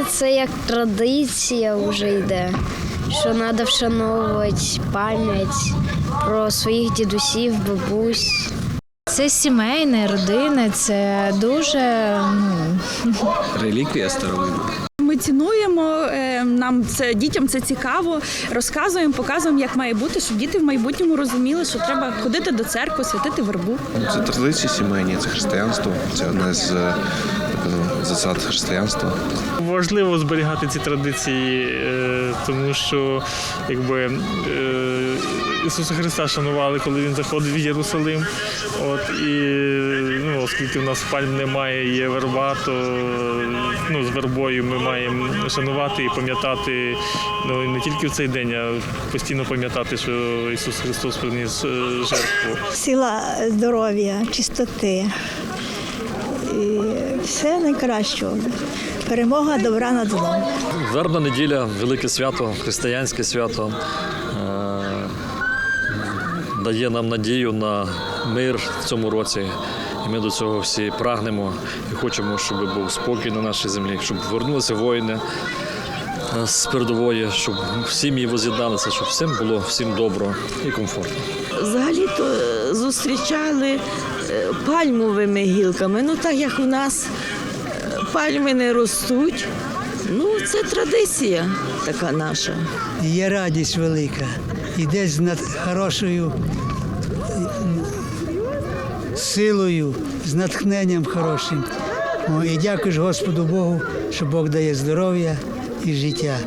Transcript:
мене це як традиція вже йде, що треба вшановувати пам'ять про своїх дідусів, бабусь. Це сімейне, родини, це дуже ну, Реліквія старовина. Цінуємо е, нам це дітям це цікаво. Розказуємо, показуємо, як має бути, щоб діти в майбутньому розуміли, що треба ходити до церкви, святити вербу. Це традиції сімейні, це християнство, це одне з е, засад християнства. Важливо зберігати ці традиції, е, тому що якби Ісуса Христа шанували, коли він заходив в Єрусалим. От і ну, оскільки в нас пальм немає, є верба, то ну, з вербою ми маємо шанувати і пам'ятати ну не тільки в цей день, а постійно пам'ятати, що Ісус Христос приніс е, жертву. сила здоров'я, чистоти. І все найкращого. Перемога добра над злом. Вербна неділя велике свято, християнське свято. Дає нам надію на мир в цьому році. І ми до цього всі прагнемо і хочемо, щоб був спокій на нашій землі, щоб повернулися воїни е, з передової, щоб сім'ї воз'єдналися, щоб всім було всім добро і комфортно. Взагалі-то е, зустрічали е, пальмовими гілками. Ну так як у нас пальми не ростуть. Ну, це традиція така наша. Є радість велика. Йдеш над хорошою силою, з натхненням хорошим. І дякуєш Господу Богу, що Бог дає здоров'я і життя.